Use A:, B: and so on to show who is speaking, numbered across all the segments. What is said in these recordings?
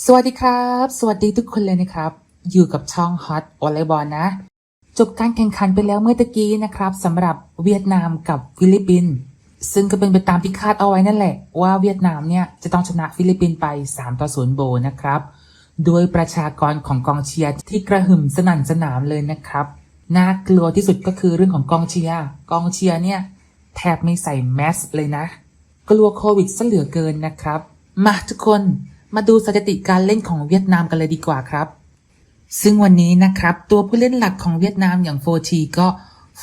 A: สวัสดีครับ สวัสดีทุกคนเลยนะครับ อยู่กับช่อง Hot วอลเลย์บอลนะ จบการแข่งขันไปแล้วเมื่อตะกี้นะครับสำหรับเวียดนามกับฟิลิปปินส์ซึ่งก็เป็นไปตามที่คาดเอาไว้นั่นแหละ ว่าเวียดนามเนี่ยจะต้องชนะฟิลิปปินส์ไป 3 ต่อ 0 โบนะครับ โดยประชากรของกองเชียร์ที่กระหึ่มสนั่นสนามเลยนะครับ น่ากลัวที่สุดก็คือเรื่องของกองเชียร์กองเชียร์เนี่ยแทบไม่ใส่แมสเลยนะ กลัวโควิดซะเหลือเกินนะครับ มาทุกคน มาดูสถิติการเล่นของเวียดนามกันเลยดีกว่าครับ ซึ่งวันนี้นะครับ ตัวผู้เล่นหลักของเวียดนามอย่างโฟทีก็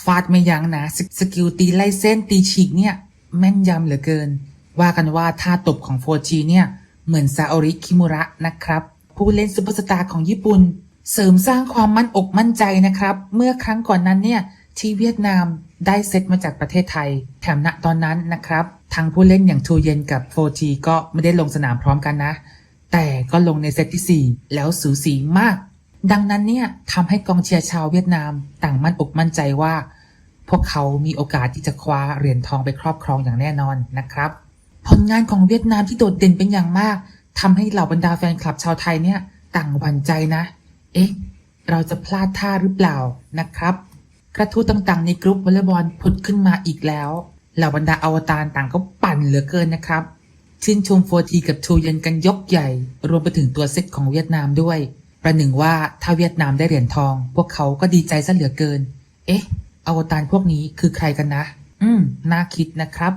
A: ฟาดไม่ยั้งนะสสกิลตีไล่เส้นตีฉีกเนี่ย แม่นยำเหลือเกิน ว่ากันว่าท่าตบของโฟทีเนี่ย เหมือนซาโอริคิมุระนะครับ ผู้เล่นซุปเปอร์สตาร์ของญี่ปุ่น เสริมสร้างความมั่นอกมั่นใจนะครับ เมื่อครั้งก่อนนั้นเนี่ยที่เวียดนามได้เซตมาจากประเทศไทย แถมณตอนนั้นนะครับทั้งผู้เล่นอย่างทูเย็นกับโฟทีก็ไม่ได้ลงสนามพร้อมกันนะ แต่ก็ลงในเซตที่ 4 แล้วสูสีมาก ดังนั้นเนี่ยทำให้กองเชียร์ชาวเวียดนาม ต่างมั่นอกมั่นใจว่า พวกเขามีโอกาสที่จะคว้าเหรียญทองไปครอบครองอย่างแน่นอนนะครับ ผลงานของเวียดนามที่โดดเด่นเป็นอย่างมากทำให้เหล่าบรรดาแฟนคลับชาวไทยเนี่ยต่างหวั่นใจนะ เอ๊ะ เราจะพลาดท่าหรือเปล่านะครับ กระทู้ต่างๆ ในกรุ๊ปวอลเลย์บอลผุดขึ้นมาอีกแล้ว เหล่าบรรดาอวตารต่างก็ปั่นเหลือเกินนะครับ ชื่นชมโฟทีกับทูเย็นกันยกใหญ่ รวมไปถึงตัวเซตของเวียดนามด้วย ประหนึ่งว่าถ้าเวียดนามได้เหรียญทอง พวกเขาก็ดีใจซะเหลือเกิน เอ๊ะ อวตารพวกนี้คือใครกันนะ อืม น่าคิดนะครับ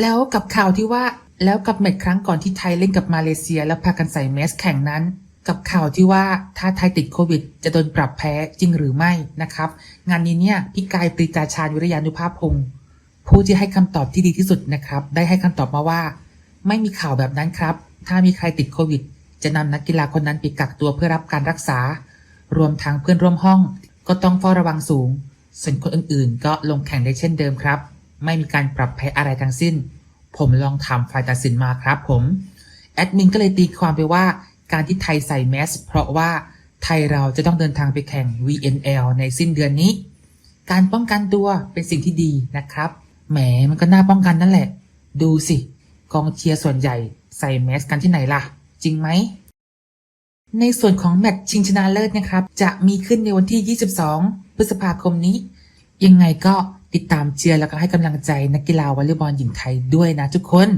A: แล้วกับข่าวที่ว่าแล้วกับแมตช์ครั้งก่อนที่ไทยเล่นกับมาเลเซีย แล้วพากันใส่แมสแข่งนั้น กับข่าวที่ว่าถ้าไทยติดโควิด จะโดนปรับแพ้จริงหรือไม่นะครับ งานนี้เนี่ยพี่กายปรีตาชาญวิริยานุภาพพงศ์ผู้ที่ให้คำตอบที่ดีที่สุดนะครับ ได้ให้คำตอบมาว่า ไม่มีข่าวแบบนั้นครับ ถ้ามีใครติดโควิด จะนำนักกีฬาคนนั้นไปกักตัวเพื่อรับการรักษา รวมทั้งเพื่อนร่วมห้อง ก็ต้องเฝ้าระวังสูง ส่วนคนอื่นๆ ก็ลงแข่งได้เช่นเดิมครับ ไม่มีการปรับแพ้อะไรทั้งสิ้น ผมลองถามฝ่ายตัดสินมาครับผม แอดมินก็เลยตีความไปว่าการที่ไทยใส่แมสเพราะว่าไทยเราจะต้องเดินทางไปแข่ง VNL ในสิ้นเดือนนี้ การป้องกันตัวเป็นสิ่งที่ดีนะครับ แหมมันก็น่าป้องกันนั่นแหละ ดูสิ กองเชียร์ส่วนใหญ่ใส่แมสกันที่ไหนล่ะ จริงไหม ในส่วนของแมตช์ชิงชนะเลิศนะครับ จะมีขึ้นในวันที่ 22 พฤษภาคมนี้ ยังไงก็ติดตามเชียร์แล้วก็ให้กำลังใจนักกีฬาวอลเลย์บอลหญิงไทยด้วยนะทุกคน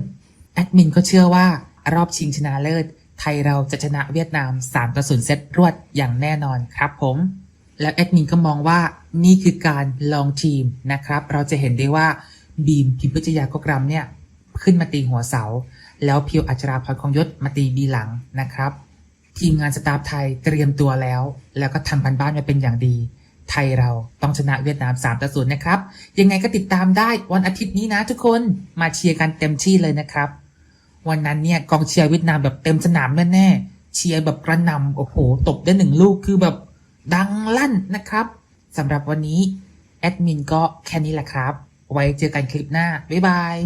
A: แอดมินก็เชื่อว่ารอบชิงชนะเลิศ ไทยเราจะชนะเวียดนาม3ต่อ0เซตรวดอย่างแน่นอนครับผมแล้วแอดมินก็มองว่านี่คือการลองทีมนะครับ เราจะเห็นได้ว่าบีมพิมพิจยากกรำเนี่ย ขึ้นมาตีหัวเสา แล้วเพียวอัชราพรคงยศมาตีบีหลังนะครับ ทีมงานสตาฟไทยเตรียมตัวแล้ว แล้วก็ทำพันบ้านมาเป็นอย่างดี ไทยเราต้องชนะเวียดนาม3ต่อ0นย์นะครับ ยังไงก็ติดตามได้วันอาทิตย์นี้นะทุกคนมาเชียร์กันเต็มที่เลยนะครับ วันนั้นเนี่ยกองเชียร์เวียดนามแบบเต็มสนามแน่ๆเชียร์แบบกระนำโอ้โหตบได้หนึ่งลูกคือแบบดังลั่นนะครับสำหรับวันนี้แอดมินก็แค่นี้แหละครับ ไว้เจอกันคลิปหน้า บ๊ายบาย